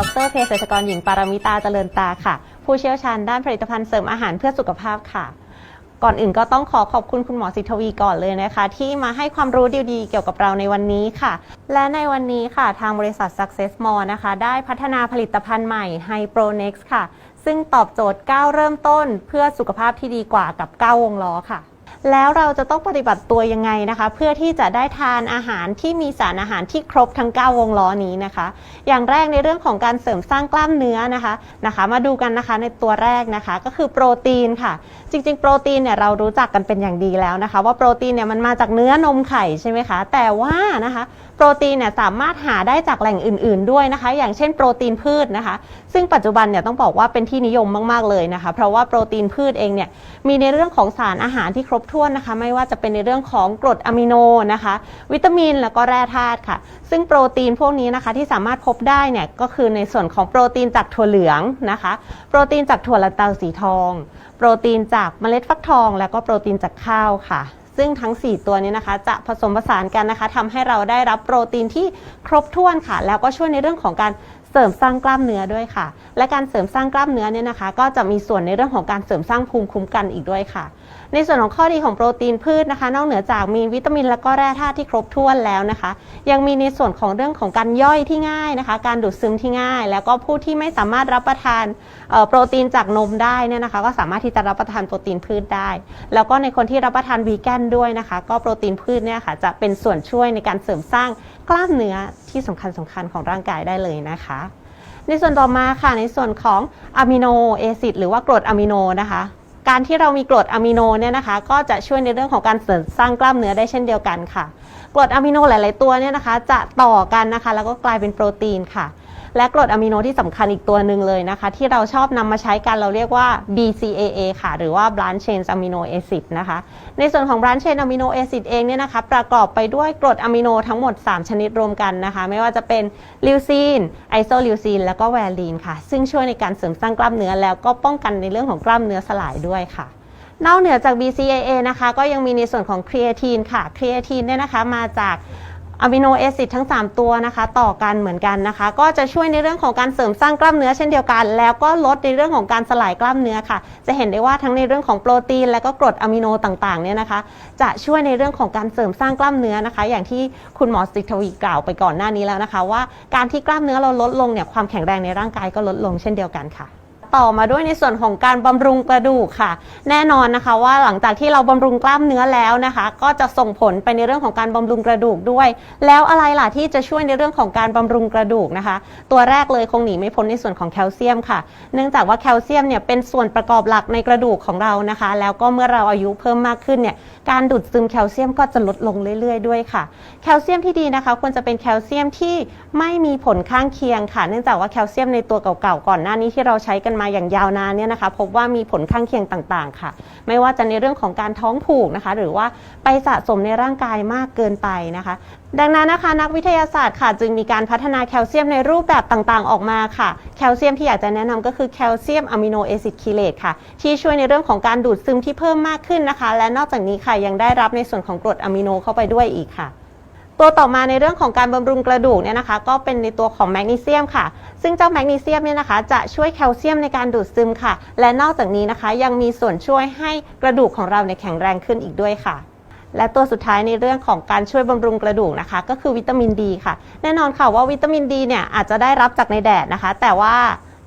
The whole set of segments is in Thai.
ดรเภสัชกรหญิงปารมิตาเจริญตาค่ะ ผู้เชี่ยวชาญด้านผลิตภัณฑ์เสริมอาหารเพื่อสุขภาพค่ะ ก่อนอื่นก็ต้องขอขอบคุณคุณหมอสิทธวีก่อนเลยนะคะ ที่มาให้ความรู้ดีๆเกี่ยวกับเราในวันนี้ค่ะ และในวันนี้ค่ะทางบริษัท Success More นะคะ ได้พัฒนาผลิตภัณฑ์ใหม่ HyPronex ค่ะ ซึ่งตอบโจทย์ก้าวเริ่มต้นเพื่อสุขภาพที่ดีกว่ากับก้าววงล้อค่ะ แล้วเราจะต้องปฏิบัติตัวยังไงนะคะ เพื่อที่จะได้ทานอาหารที่มีสารอาหารที่ครบทั้ง 9 วงล้อนี้นะคะ อย่างแรกในเรื่องของการเสริมสร้างกล้ามเนื้อนะคะนะคะ มาดูกันนะคะในตัวแรกนะคะ ก็คือโปรตีนค่ะ จริง ๆ โปรตีนเนี่ยเรารู้จักกันเป็นอย่างดีแล้วนะคะ ว่าโปรตีนเนี่ยมันมาจากเนื้อนมไข่ใช่ไหมคะแต่ว่านะคะโปรตีนเนี่ยสามารถหาได้จากแหล่งอื่น ๆด้วยนะคะ อย่างเช่นโปรตีนพืชนะคะ ซึ่งปัจจุบันเนี่ยต้องบอกว่าเป็นที่นิยมมากๆเลยนะคะ เพราะว่าโปรตีนพืชเองเนี่ยมีในเรื่องของสารอาหารที่ครบบถ้วนนะคะ ไม่ว่าจะเป็นในเรื่องของกรดอะมิโนนะคะ วิตามินแล้วก็แร่ธาตุค่ะ ซึ่งโปรตีนพวกนี้นะคะที่สามารถพบได้เนี่ยก็คือในส่วนของโปรตีนจากถั่วเหลืองนะคะ โปรตีนจากถั่วลันเตาสีทอง โปรตีนจากเมล็ดฟักทอง แล้วก็โปรตีนจากข้าวค่ะซึ่งทั้ง 4 ตัวนี้นะคะจะผสมผสานกันนะคะทำให้เราได้รับโปรตีนที่ครบถ้วนค่ะ แล้วก็ช่วยในเรื่องของการเสริมสร้างกล้ามเนื้อด้วยค่ะ และการเสริมสร้างกล้ามเนื้อเนี่ยนะคะ ก็จะมีส่วนในเรื่องของการเสริมสร้างภูมิคุ้มกันอีกด้วยค่ะ ในส่วนของข้อดีของโปรตีนพืชนะคะ นอกเหนือจากมีวิตามินและก็แร่ธาตุที่ครบถ้วนแล้วนะคะ ยังมีในส่วนของเรื่องของการย่อยที่ง่ายนะคะ การดูดซึมที่ง่าย แล้วก็ผู้ที่ไม่สามารถรับประทานโปรตีนจากนมได้เนี่ยนะคะ ก็สามารถที่จะรับประทานโปรตีนพืชได้ แล้วก็ในคนที่รับประทานวีแกนด้วยนะคะ ก็โปรตีนพืชเนี่ยค่ะจะเป็นส่วนช่วยในการเสริมสร้างกล้ามเนื้อที่สำคัญสคัญของร่างกายได้เลยนะคะในส่วนต่อมาค่ะในส่วนของอะมิโนแอซิดหรือว่ากรดอะมิโนนะคะ การที่เรามีกรดอะมิโนเนี่ยนะคะ ก็จะช่วยในเรื่องของการเสริมสร้างกล้ามเนื้อได้เช่นเดียวกันค่ะ กรดอะมิโนหลาย ๆ ตัวเนี่ยนะคะ จะต่อกันนะคะ แล้วก็กลายเป็นโปรตีนค่ะ และกรดอะมิโนที่สำคัญอีกตัวหนึ่งเลยนะคะ ที่เราชอบนำมาใช้กันเราเรียกว่า BCAA ค่ะ หรือว่า Branch Chain Amino Acid นะคะ ในส่วนของ Branch Chain Amino Acid เองเนี่ยนะคะ ประกอบไปด้วยกรดอะมิโนทั้งหมด 3 ชนิดรวมกันนะคะ ไม่ว่าจะเป็นลิวซีนไอโซลิวซีนแล้วก็แวลีนค่ะ ซึ่งช่วยในการเสริมสร้างกล้ามเนื้อแล้วก็ป้องกันในเรื่องของกล้ามเนื้อสลายด้วยค่ะนอกเหนือจาก BCAA นะคะ ก็ยังมีในส่วนของครีเอทีนค่ะครีเอทีนเนี่ยนะคะมาจาก อะมิโนแอซิดทั้ง 3 ตัวนะคะ ต่อกันเหมือนกันนะคะ ก็จะช่วยในเรื่องของการเสริมสร้างกล้ามเนื้อเช่นเดียวกัน แล้วก็ลดในเรื่องของการสลายกล้ามเนื้อค่ะ จะเห็นได้ว่าทั้งในเรื่องของโปรตีน และก็กรดอะมิโนต่างๆเนี่ยนะคะ จะช่วยในเรื่องของการเสริมสร้างกล้ามเนื้อนะคะ อย่างที่คุณหมอสิทธวีกล่าวไปก่อนหน้านี้แล้วนะคะ ว่าการที่กล้ามเนื้อเราลดลงเนี่ยความแข็งแรงในร่างกายก็ลดลงเช่นเดียวกันค่ะ ต่อมาด้วยในส่วนของการบำรุงกระดูกค่ะ แน่นอนนะคะว่าหลังจากที่เราบำรุงกล้ามเนื้อแล้วนะคะ ก็จะส่งผลไปในเรื่องของการบำรุงกระดูกด้วย แล้วอะไรล่ะที่จะช่วยในเรื่องของการบำรุงกระดูกนะคะ ตัวแรกเลยคงหนีไม่พ้นในส่วนของแคลเซียมค่ะ เนื่องจากว่าแคลเซียมเนี่ยเป็นส่วนประกอบหลักในกระดูกของเรานะคะ แล้วก็เมื่อเราอายุเพิ่มมากขึ้นเนี่ยการดูดซึมแคลเซียมก็จะลดลงเรื่อย ๆ ด้วยค่ะ แคลเซียมที่ดีนะคะควรจะเป็นแคลเซียมที่ไม่มีผลข้างเคียงค่ะ เนื่องจากว่าแคลเซียมในตัวเก่าๆก่อนหน้านี้ที่เราใช้กันมาอย่างยาวนานเนี่ยนะคะพบว่ามีผลข้างเคียงต่างๆ ค่ะ ไม่ว่าจะในเรื่องของการท้องผูกนะคะ หรือว่าไปสะสมในร่างกายมากเกินไปนะคะ ดังนั้นนะคะนักวิทยาศาสตร์ค่ะ จึงมีการพัฒนาแคลเซียมในรูปแบบต่างๆ ออกมาค่ะ แคลเซียมที่อยากจะแนะนำก็คือแคลเซียมอะมิโนแอซิดคิเลตค่ะ ที่ช่วยในเรื่องของการดูดซึมที่เพิ่มมากขึ้นนะคะ และนอกจากนี้ค่ะยังได้รับในส่วนของกรดอะมิโนเข้าไปด้วยอีกค่ะ ตัวต่อมาในเรื่องของการบำรุงกระดูกเนี่ยนะคะ ก็เป็นในตัวของแมกนีเซียมค่ะ ซึ่งเจ้าแมกนีเซียมเนี่ยนะคะ จะช่วยแคลเซียมในการดูดซึมค่ะ และนอกจากนี้นะคะ ยังมีส่วนช่วยให้กระดูกของเราเนี่ยแข็งแรงขึ้นอีกด้วยค่ะและตัวสุดท้ายในเรื่องของการช่วยบำรุงกระดูกนะคะ ก็คือวิตามินดีค่ะ แน่นอนค่ะว่าวิตามินดีเนี่ยอาจจะได้รับจากในแดดนะคะ แต่ว่า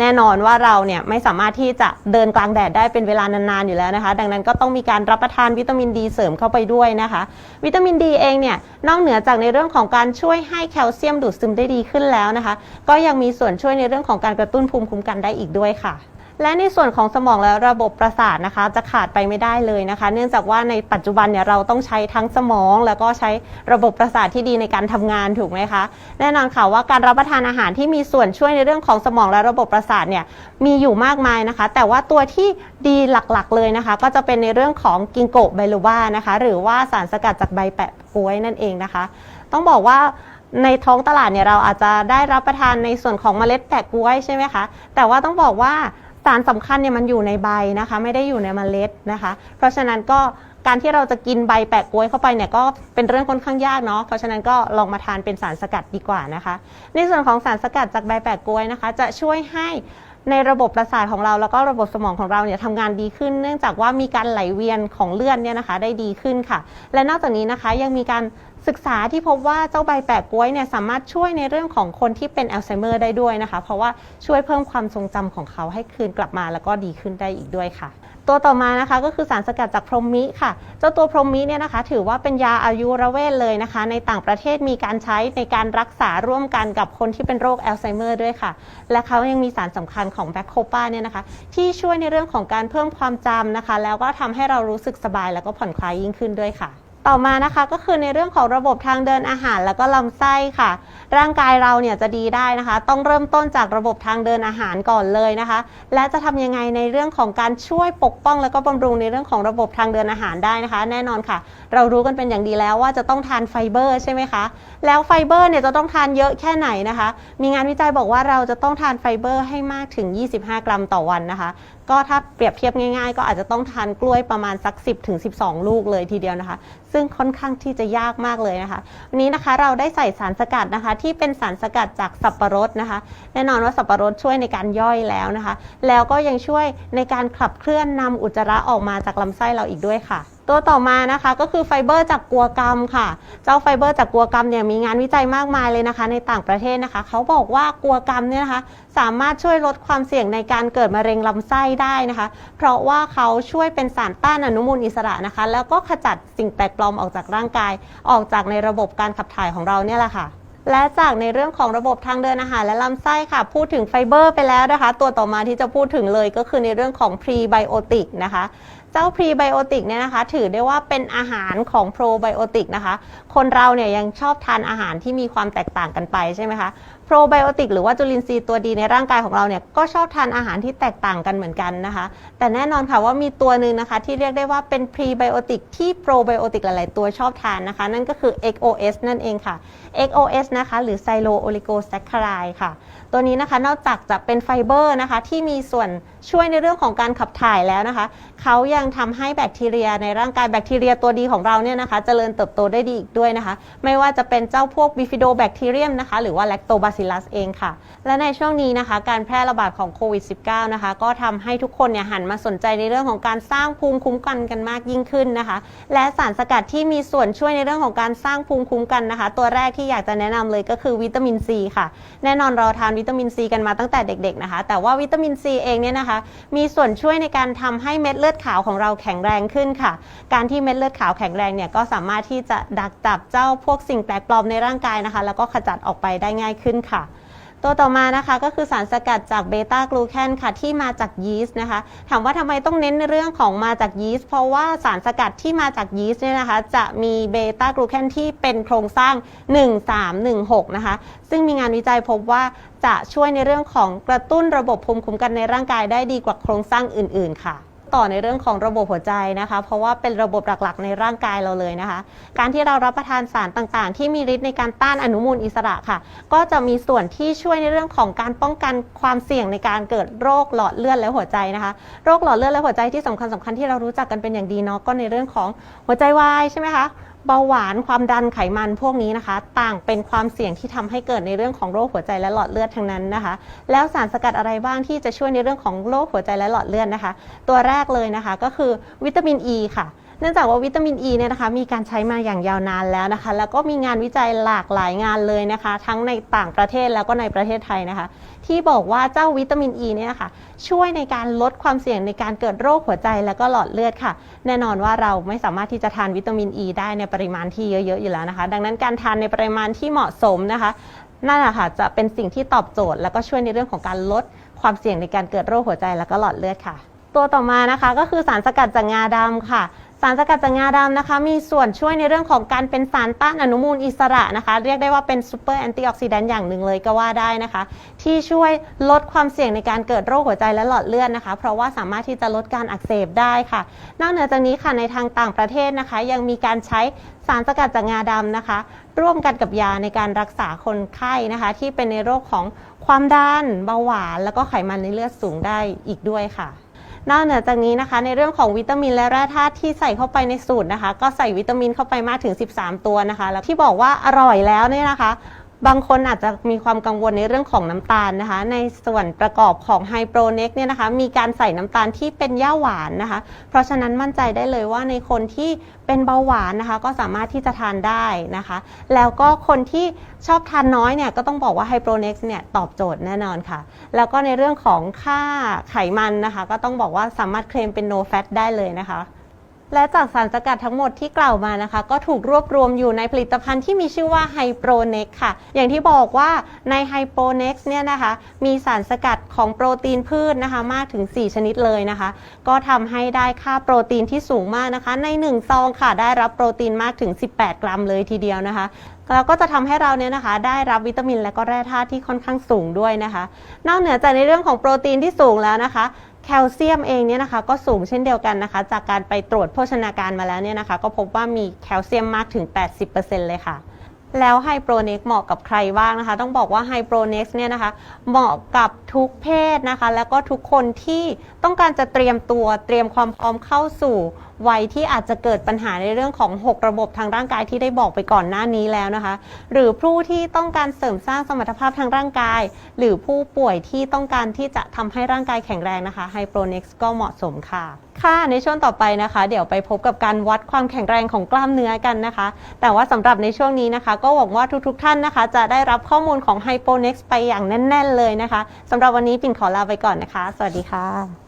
แน่นอนว่าเราเนี่ยไม่สามารถที่จะเดินกลางแดดได้เป็นเวลานานๆอยู่แล้วนะคะ ดังนั้นก็ต้องมีการรับประทานวิตามินดีเสริมเข้าไปด้วยนะคะ วิตามินดีเองเนี่ยนอกเหนือจากในเรื่องของการช่วยให้แคลเซียมดูดซึมได้ดีขึ้นแล้วนะคะ ก็ยังมีส่วนช่วยในเรื่องของการกระตุ้นภูมิคุ้มกันได้อีกด้วยค่ะ และในส่วนของสมองและระบบประสาทนะคะ จะขาดไปไม่ได้เลยนะคะ เนื่องจากว่าในปัจจุบันเนี่ยเราต้องใช้ทั้งสมอง แล้วก็ใช้ระบบประสาทที่ดีในการทำงานถูกไหมคะแน่นอนค่ะว่าการรับประทานอาหารที่มีส่วนช่วยในเรื่องของสมองและระบบประสาทเนี่ยมีอยู่มากมายนะคะ แต่ว่าตัวที่ดีหลักๆเลยนะคะ ก็จะเป็นในเรื่องของกิงโกะไบโลวานะคะ หรือว่าสารสกัดจากใบแปะก๊วยนั่นเองนะคะ ต้องบอกว่าในท้องตลาดเนี่ยเราอาจจะได้รับประทานในส่วนของเมล็ดแปะกล้วยใช่ไหมคะแต่ว่าต้องบอกว่าารสำคัญเนี่ยมันอยู่ในใบนะคะ ไม่ได้อยู่ในเมล็ดนะคะ เพราะฉะนั้นก็การที่เราจะกินใบแปะกล้วยเข้าไปเนี่ยก็เป็นเรื่องค่อนข้างยากเนาะเพราะฉะนั้นก็ลองมาทานเป็นสารสกัดดีกว่านะคะ ในส่วนของสารสกัดจากใบแปะกล้วยนะคะ จะช่วยให้ในระบบประสาทของเราแล้วก็ระบบสมองของเราเนี่ยทำงานดีขึ้น เนื่องจากว่ามีการไหลเวียนของเลือดเนี่ยนะคะ ได้ดีขึ้นค่ะ และนอกจากนี้นะคะยังมีการศึกษาที่พบว่าเจ้าใบแปะกล้วยเนี่ยสามารถช่วยในเรื่องของคนที่เป็นอัลไซเมอร์ได้ด้วยนะคะ เพราะว่าช่วยเพิ่มความทรงจำของเขาให้คืนกลับมาแล้วก็ดีขึ้นได้อีกด้วยค่ะ ตัวต่อมานะคะก็คือสารสกัดจากพรหมมิค่ะ เจ้าตัวพรหมมิเนี่ยนะคะ ถือว่าเป็นยาอายุรเวทเลยนะคะ ในต่างประเทศมีการใช้ในการรักษาร่วมกันกับคนที่เป็นโรคอัลไซเมอร์ด้วยค่ะ และเขายังมีสารสำคัญของแบคโคปาเนี่ยนะคะ ที่ช่วยในเรื่องของการเพิ่มความจำนะคะ แล้วก็ทำให้เรารู้สึกสบายแล้วก็ผ่อนคลายยิ่งขึ้นด้วยค่ะ ต่อมานะคะก็คือในเรื่องของระบบทางเดินอาหารแล้วก็ลำไส้ค่ะ ร่างกายเราเนี่ยจะดีได้นะคะ ต้องเริ่มต้นจากระบบทางเดินอาหารก่อนเลยนะคะ และจะทำยังไงในเรื่องของการช่วยปกป้อง แล้วก็บำรุงในเรื่องของระบบทางเดินอาหารได้นะคะ แน่นอนค่ะ เรารู้กันเป็นอย่างดีแล้วว่าจะต้องทานไฟเบอร์ใช่ไหมคะแล้วไฟเบอร์เนี่ยจะต้องทานเยอะแค่ไหนนะคะ มีงานวิจัยบอกว่าเราจะต้องทานไฟเบอร์ให้มากถึง 25 กรัมต่อวันนะคะ ก็ถ้าเปรียบเทียบง่ายๆ ก็อาจจะต้องทานกล้วยประมาณสัก 10ถึง12 ลูกเลยทีเดียวนะคะ ซึ่งค่อนข้างที่จะยากมากเลยนะคะ วันนี้นะคะเราได้ใส่สารสกัดนะคะ ที่เป็นสารสกัดจากสับปะรดนะคะ แน่นอนว่าสับปะรดช่วยในการย่อยแล้วนะคะ แล้วก็ยังช่วยในการขับเคลื่อนนำอุจจาระออกมาจากลำไส้เราอีกด้วยค่ะ ตัวต่อมานะคะก็คือไฟเบอร์จากกัวกรรมค่ะ เจ้าไฟเบอร์จากกัวกรรมเนี่ยมีงานวิจัยมากมายเลยนะคะ ในต่างประเทศนะคะ เขาบอกว่ากัวกรรมเนี่ยนะคะ สามารถช่วยลดความเสี่ยงในการเกิดมะเร็งลำไส้ได้นะคะ เพราะว่าเขาช่วยเป็นสารต้านอนุมูลอิสระนะคะ แล้วก็ขจัดสิ่งแปลกปลอมออกจากร่างกาย ออกจากในระบบการขับถ่ายของเราเนี่ยแหละค่ะและจากในเรื่องของระบบทางเดินอาหารและลำไส้ค่ะ พูดถึงไฟเบอร์ไปแล้วนะคะ ตัวต่อมาที่จะพูดถึงเลยก็คือในเรื่องของพรีไบโอติกนะคะ เจ้าพรีไบโอติกเนี่ยนะคะถือได้ว่าเป็นอาหารของโปรไบโอติกนะคะ คนเราเนี่ยยังชอบทานอาหารที่มีความแตกต่างกันไปใช่ไหมคะ โปรไบโอติกหรือว่าจุลินทรีย์ตัวดีในร่างกายของเราเนี่ยก็ชอบทานอาหารที่แตกต่างกันเหมือนกันนะคะ แต่แน่นอนค่ะว่ามีตัวหนึ่งนะคะ ที่เรียกได้ว่าเป็นพรีไบโอติกที่โปรไบโอติกหลาย ๆ ตัวชอบทานนะคะ นั่นก็คือ XOS นั่นเองค่ะ XOS นะคะ หรือไซโลโอลิโกแซคคารายค่ะ ตัวนี้นะคะนอกจากจะเป็นไฟเบอร์นะคะ ที่มีส่วนช่วยในเรื่องของการขับถ่ายแล้วนะคะ เขายังทำให้แบคทีเรียในร่างกายแบคทีเรียตัวดีของเราเนี่ยนะคะเจริญเติบโตได้ดีอีกด้วยนะคะ ไม่ว่าจะเป็นเจ้าพวกบิฟิโดแบคทีเรียมนะคะ หรือว่าแลคโตบาซิลัสเองค่ะ และในช่วงนี้นะคะ การแพร่ระบาดของโควิด -19 นะคะ ก็ทำให้ทุกคนเนี่ยหันมาสนใจในเรื่องของการสร้างภูมิคุ้มกันกันมากยิ่งขึ้นนะคะ และสารสกัดที่มีส่วนช่วยในเรื่องของการสร้างภูมิคุ้มกันนะคะ ตัวแรกที่อยากจะแนะนำเลยก็คือวิตามินซีค่ะ แน่นอนเราทานวิตามินซีกันมาตั้งแต่เด็กๆนะคะ แต่ว่าวิตามินซีเองเนี่ยนะคะ มีส่วนช่วยในการทำให้เม็ดเลือดขาวของเราแข็งแรงขึ้นค่ะ การที่เม็ดเลือดขาวแข็งแรงเนี่ยก็สามารถที่จะดักจับเจ้าพวกสิ่งแปลกปลอมในร่างกายนะคะ แล้วก็ขจัดออกไปได้ง่ายขึ้นค่ะ ตัวต่อมานะคะก็คือสารสกัดจากเบต้ากลูแคนค่ะที่มาจากยีสต์นะคะ ถามว่าทำไมต้องเน้นในเรื่องของมาจากยีสต์เพราะว่าสารสกัดที่มาจากยีสต์เนี่ยนะคะ จะมีเบต้ากลูแคนที่เป็นโครงสร้าง 1316 นะคะ ซึ่งมีงานวิจัยพบว่าจะช่วยในเรื่องของกระตุ้นระบบภูมิคุ้มกันในร่างกายได้ดีกว่าโครงสร้างอื่น ๆ ค่ะ ต่อในเรื่องของระบบหัวใจนะคะ เพราะว่าเป็นระบบหลักๆ ในร่างกายเราเลยนะคะ การที่เรารับประทานสารต่างๆ ที่มีฤทธิ์ในการต้านอนุมูลอิสระค่ะ ก็จะมีส่วนที่ช่วยในเรื่องของการป้องกันความเสี่ยงในการเกิดโรคหลอดเลือดและหัวใจนะคะ โรคหลอดเลือดและหัวใจที่สำคัญสคัญๆที่เรารู้จักกันเป็นอย่างดีเนาะก็ในเรื่องของหัวใจวายใช่ไหมคะ เบาหวานความดันไขมันพวกนี้นะคะ ต่างเป็นความเสี่ยงที่ทำให้เกิดในเรื่องของโรคหัวใจและหลอดเลือดทั้งนั้นนะคะ แล้วสารสกัดอะไรบ้างที่จะช่วยในเรื่องของโรคหัวใจและหลอดเลือดนะคะ ตัวแรกเลยนะคะก็คือวิตามินอ e ีค่ะ เนื่องจากว่าวิตามินอ e ีเนี่ยนะคะมีการใช้มาอย่างยาวนานแล้วนะคะ แล้วก็มีงานวิจัยหลากหลายงานเลยนะคะ ทั้งในต่างประเทศแล้วก็ในประเทศไทยนะคะ ที่บอกว่าเจ้าวิตามินอ e ีเนี่ยค่ะช่วยในการลดความเสี่ยงในการเกิดโรคหัวใจแล้วก็หลอดเลือดค่ะ แน่นอนว่าเราไม่สามารถที่จะทานวิตามินอ e ีได้ในปริมาณที่เยอะๆอยู่แล้วนะคะ ดังนั้นการทานในปริมาณที่เหมาะสมนะคะนั่นแหละค่ะจะเป็นสิ่งที่ตอบโจทย์แล้วก็ช่วยในเรื่องของการลดความเสี่ยงในการเกิดโรคหัวใจแล้วก็หลอดเลือดค่ะ ตัวต่อมานะคะก็คือสารสกัดจากงาดำค่ะ สารสกัดจากงาดำนะคะ มีส่วนช่วยในเรื่องของการเป็นสารต้านอนุมูลอิสระนะคะ เรียกได้ว่าเป็นซูเปอร์แอนตี้ออกซิแดนต์อย่างหนึ่งเลยก็ว่าได้นะคะ ที่ช่วยลดความเสี่ยงในการเกิดโรคหัวใจและหลอดเลือดนะคะ เพราะว่าสามารถที่จะลดการอักเสบได้ค่ะ นอกเหนือจากนี้ค่ะในทางต่างประเทศนะคะ ยังมีการใช้สารสกัดจากงาดำนะคะ ร่วมกันกับยาในการรักษาคนไข้นะคะ ที่เป็นในโรคของความดันเบาหวาน แล้วก็ไขมันในเลือดสูงได้อีกด้วยค่ะ นอกเหนือจากนี้นะคะ ในเรื่องของวิตามินและแร่ธาตุที่ใส่เข้าไปในสูตรนะคะ ก็ใส่วิตามินเข้าไปมากถึง 13 ตัวนะคะ แล้วที่บอกว่าอร่อยแล้วเนี่ยนะคะ บางคนอาจจะมีความกังวลในเรื่องของน้ำตาลนะคะ ในส่วนประกอบของไฮโปรเน็กเนี่ยนะคะ มีการใส่น้ำตาลที่เป็นย่าหวานนะคะ เพราะฉะนั้นมั่นใจได้เลยว่าในคนที่เป็นเบาหวานนะคะ ก็สามารถที่จะทานได้นะคะ แล้วก็คนที่ชอบทานน้อยเนี่ยก็ต้องบอกว่าไฮโปรเน็กเนี่ยตอบโจทย์แน่นอนค่ะ แล้วก็ในเรื่องของค่าไขมันนะคะ ก็ต้องบอกว่าสามารถเคลมเป็น no fat ได้เลยนะคะ และจากสารสกัดทั้งหมดที่กล่าวมานะคะ ก็ถูกรวบรวมอยู่ในผลิตภัณฑ์ที่มีชื่อว่า h y p r o n e x ค่ะ อย่างที่บอกว่าใน h y p r o n e x เนี่ยนะคะ มีสารสกัดของโปรตีนพืชนะคะ มากถึง 4 ชนิดเลยนะคะ ก็ทำให้ได้ค่าโปรตีนที่สูงมากนะคะ ใน 1 ซองค่ะ ได้รับโปรตีนมากถึง 18 กรัมเลยทีเดียวนะคะแล้วก็จะทำให้เราเนี่ยนะคะ ได้รับวิตามินและก็แร่ธาตุที่ค่อนข้างสูงด้วยนะคะ นอกเหนือจากในเรื่องของโปรตีนที่สูงแล้วนะคะ แคลเซียมเองเนี่ยนะคะก็สูงเช่นเดียวกันนะคะ จากการไปตรวจโภชนาการมาแล้วเนี่ยนะคะ ก็พบว่ามีแคลเซียมมากถึง 80%เลยค่ะแล้วไฮโปรเน็กเหมาะกับใครบ้างนะคะ ต้องบอกว่าไฮโปรเน็กเนี่ยนะคะ เหมาะกับทุกเพศนะคะ แล้วก็ทุกคนที่ต้องการจะเตรียมตัวเตรียมความพร้อมเข้าสู่ วัยที่อาจจะเกิดปัญหาในเรื่องของ 6 ระบบทางร่างกายที่ได้บอกไปก่อนหน้านี้แล้วนะคะ หรือผู้ที่ต้องการเสริมสร้างสมรรถภาพทางร่างกาย หรือผู้ป่วยที่ต้องการที่จะทำให้ร่างกายแข็งแรงนะคะไฮโปรเน็กซ์ก็เหมาะสมค่ะค่ะในช่วงต่อไปนะคะ เดี๋ยวไปพบกับการวัดความแข็งแรงของกล้ามเนื้อกันนะคะ แต่ว่าสำหรับในช่วงนี้นะคะ ก็หวังว่าทุกๆ ท่านนะคะ จะได้รับข้อมูลของ h y p o n e x ไปอย่างแน่น ๆ เลยนะคะสำหรับวันนี้ปิ่นขอลาไปก่อนนะคะ สวัสดีค่ะ